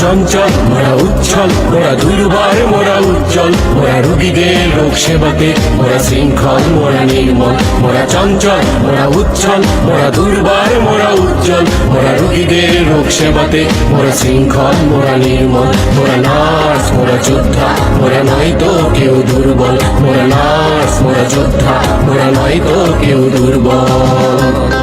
চঞ্চল, মোরা উচ্ছল মোরা দুর্বার মোরা উজ্জ্বল, মোরা রুগীদের রোগ সেবাতে মোরা শৃঙ্খল, মোরা নির্মল, মোরা চঞ্চল, মোরা উচ্ছল মোরা দুর্বার মোরা উজ্জ্বল, মোরা রুগীদের রোগ সেবাতে মোরা শৃঙ্খল, মোরা নির্মল, মোরা নার্স, মোরা যোদ্ধা, মোরা নয় তো কেউ দুর্বল, মোরা নার্স, মোরা যোদ্ধা, মোরা নয় তো কেউ দুর্বল।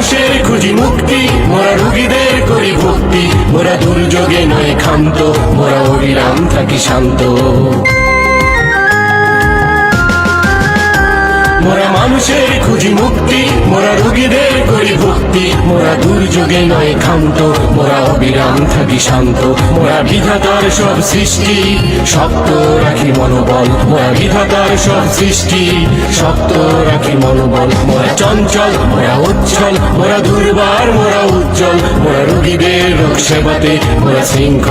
মানুষের খুঁজি মুক্তি, মোরা রুগীদের করি ভক্তি। মোরা দুর্যোগে নয় ক্ষান্ত, মোরা অবিরাম থাকি শান্ত। মোরা মানুষের খুঁজি মুক্তি, মোরা রোগীদের করি ভক্তি, মোরা দুর্যোগে নয় ক্ষান্ত, মোরা অবিরাম থাকি শান্ত, মোরা বিধাতার সব সৃষ্টি, শক্ত রাখি মনোবল, মোরা বিধাতার সব সৃষ্টি, শক্ত রাখি মনোবল, মোরা চঞ্চল, মোরা উচ্ছল মোরা দুর্বার, মোরা উজ্জ্বল, মোরা রোগীদের রোগ সেবাতে, মোরা শৃঙ্খল।